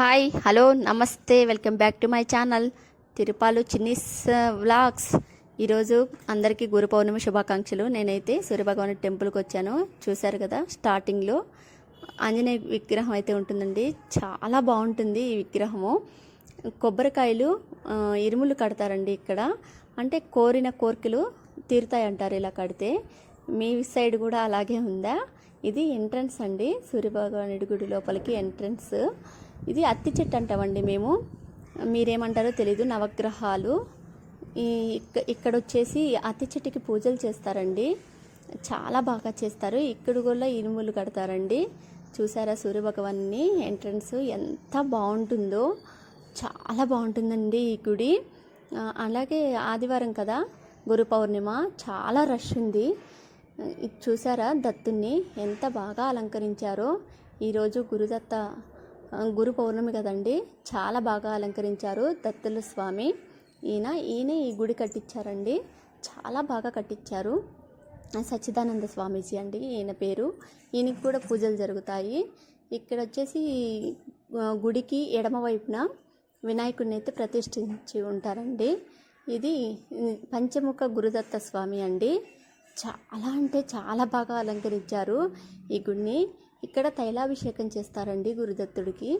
Hi hello namaste welcome back to my channel Tirupalu Chinni's vlogs ఈరోజు అందరికీ గురు పౌర్ణమి శుభాకాంక్షలు. నేనైతే సూర్యభగవాన్ టెంపుల్కి వచ్చాను చూశారు కదా స్టార్టింగ్లో ఆంజనేయ విగ్రహం అయితే ఉంటుందండి. చాలా బాగుంటుంది ఈ విగ్రహము. కొబ్బరికాయలు ఇరుములు కడతారండి ఇక్కడ. అంటే కోరిన కోరికలు తీరుతాయి అంటారు ఇలా కడితే. మీ సైడ్ కూడా అలాగే ఉందా? ఇది ఎంట్రన్స్ అండి. సూర్యభగవానుడి గుడి లోపలికి ఎంట్రన్స్. ఇది అత్తి చెట్టు అంటామండి మేము. మీరేమంటారో తెలీదు. నవగ్రహాలు. ఈ ఇక్కడ వచ్చేసి అత్తి చెట్టుకి పూజలు చేస్తారండి. చాలా బాగా చేస్తారు. ఇక్కడ కూడా ఇనుములు కడతారండి. చూసారా సూర్యభగవాన్ని ఎంట్రన్స్? ఎంత బాగుంటుందో. చాలా బాగుంటుందండి ఈ గుడి. అలాగే ఆదివారం కదా. గురు పౌర్ణిమ. చాలా రష్ ఉంది. చూసారా దత్తుని ఎంత బాగా అలంకరించారో? ఈరోజు గురుదత్త గురు పౌర్ణమి కదండి చాలా బాగా అలంకరించారు దత్తుల స్వామి. ఈయన ఈయన ఈ గుడి కట్టించారండి చాలా బాగా కట్టించారు సచ్చిదానంద స్వామీజీ అండి ఈయన పేరు. ఈయనకి కూడా పూజలు జరుగుతాయి. ఇక్కడ వచ్చేసి గుడికి ఎడమ వైపున వినాయకుడిని అయితే ప్రతిష్ఠించి ఉంటారండి. ఇది పంచముఖ గురుదత్త స్వామి అండి. చాలా అంటే చాలా బాగా అలంకరించారు ఈ గుడిని ఇక్కడ తైలాభిషేకం చేస్తారండి గురుదత్తుడికి.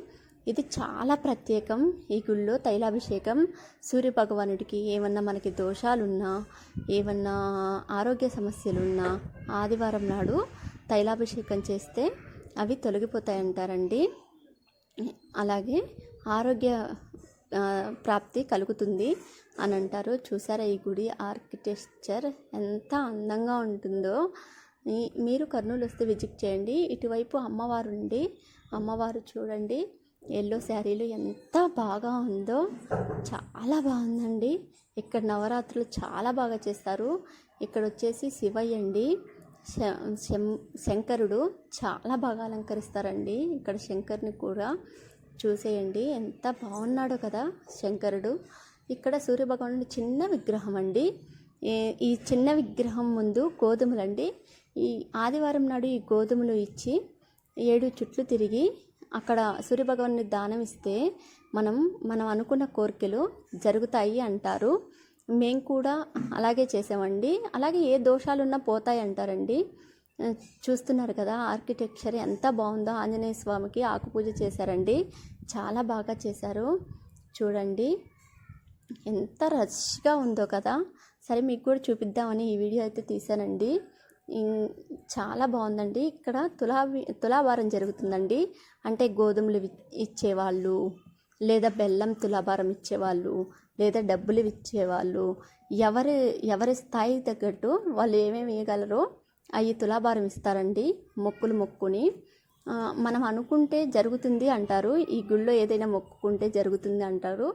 ఇది చాలా ప్రత్యేకం ఈ గుళ్ళో తైలాభిషేకం. సూర్య భగవానుడికి ఏమన్నా మనకి దోషాలున్నా ఏమన్నా ఆరోగ్య సమస్యలున్నా ఆదివారం నాడు తైలాభిషేకం చేస్తే అవి తొలగిపోతాయంటారండి. అలాగే ఆరోగ్య ప్రాప్తి కలుగుతుంది అని అంటారు. చూసారా ఈ గుడి ఆర్కిటెక్చర్ ఎంత అందంగా ఉంటుందో. మీరు కర్నూలు వస్తే విజిట్ చేయండి. ఇటువైపు అమ్మవారు ఉండి అమ్మవారు చూడండి. ఎల్లో శారీలు ఎంత బాగా ఉందో. చాలా బాగుందండి. ఇక్కడ నవరాత్రులు చాలా బాగా చేస్తారు. ఇక్కడ వచ్చేసి శివయ్య అండి. శ- శం- శంకరుడు చాలా బాగా అలంకరిస్తారండి. ఇక్కడ శంకర్ని కూడా చూసేయండి. ఎంత బాగున్నాడో కదా శంకరుడు. ఇక్కడ సూర్యభగవానుడి చిన్న విగ్రహం అండి. ఈ- చిన్న విగ్రహం ముందు గోధుమలండి. ఈ ఆదివారం నాడు ఈ గోధుమలు ఇచ్చి ఏడు చుట్లు తిరిగి అక్కడ సూర్యభగవాన్ని దానం ఇస్తే మనం మనం అనుకున్న కోరికలు జరుగుతాయి అంటారు. మేము కూడా అలాగే చేసామండి. అలాగే ఏ దోషాలున్నా పోతాయి అంటారండి. చూస్తున్నారు కదా ఆర్కిటెక్చర్ ఎంత బాగుందో. ఆంజనేయ స్వామికి ఆకుపూజ చేశారండి. చాలా బాగా చేశారు. చూడండి ఎంత రష్గా ఉందో కదా. సరే మీకు కూడా చూపిద్దామని ఈ వీడియో అయితే తీశానండి. చాలా బాగుందండి. ఇక్కడ తులా తులాభారం జరుగుతుందండి. అంటే గోధుమలు వి- ఇచ్చేవాళ్ళు లేదా బెల్లం తులాభారం ఇచ్చేవాళ్ళు లేదా డబ్బులు ఇచ్చేవాళ్ళు ఎవరి ఎవరి స్థాయి తగ్గట్టు వాళ్ళు ఏమేమి ఇవ్వగలరో అవి తులాభారం ఇస్తారండి. మొక్కులు మొక్కుని. మనం అనుకుంటే జరుగుతుంది అంటారు. ఈ గుళ్ళో ఏదైనా మొక్కుకుంటే జరుగుతుంది అంటారు.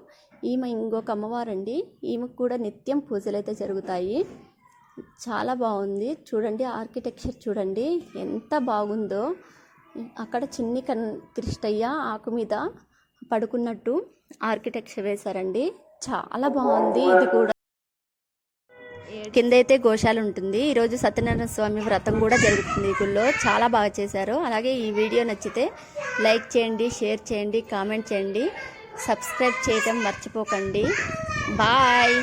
ఈమె ఇంకొక అమ్మవారండి. ఈమెకు కూడా నిత్యం పూజలు అయితే జరుగుతాయి. చాలా బాగుంది. చూడండి ఆర్కిటెక్చర్ చూడండి. ఎంత బాగుందో. అక్కడ చిన్ని కన్ కృష్ణయ్య ఆకు మీద పడుకున్నట్టు ఆర్కిటెక్చర్ వేశారండి. చాలా బాగుంది. ఇది కూడా కింద అయితే గోశాల ఉంటుంది. ఈరోజు సత్యనారాయణ స్వామి వ్రతం కూడా జరుగుతుంది గుళ్ళో. చాలా బాగా చేశారు. అలాగే ఈ వీడియో నచ్చితే లైక్ చేయండి షేర్ చేయండి కామెంట్ చేయండి. సబ్స్క్రైబ్ చేయటం మర్చిపోకండి. బాయ్.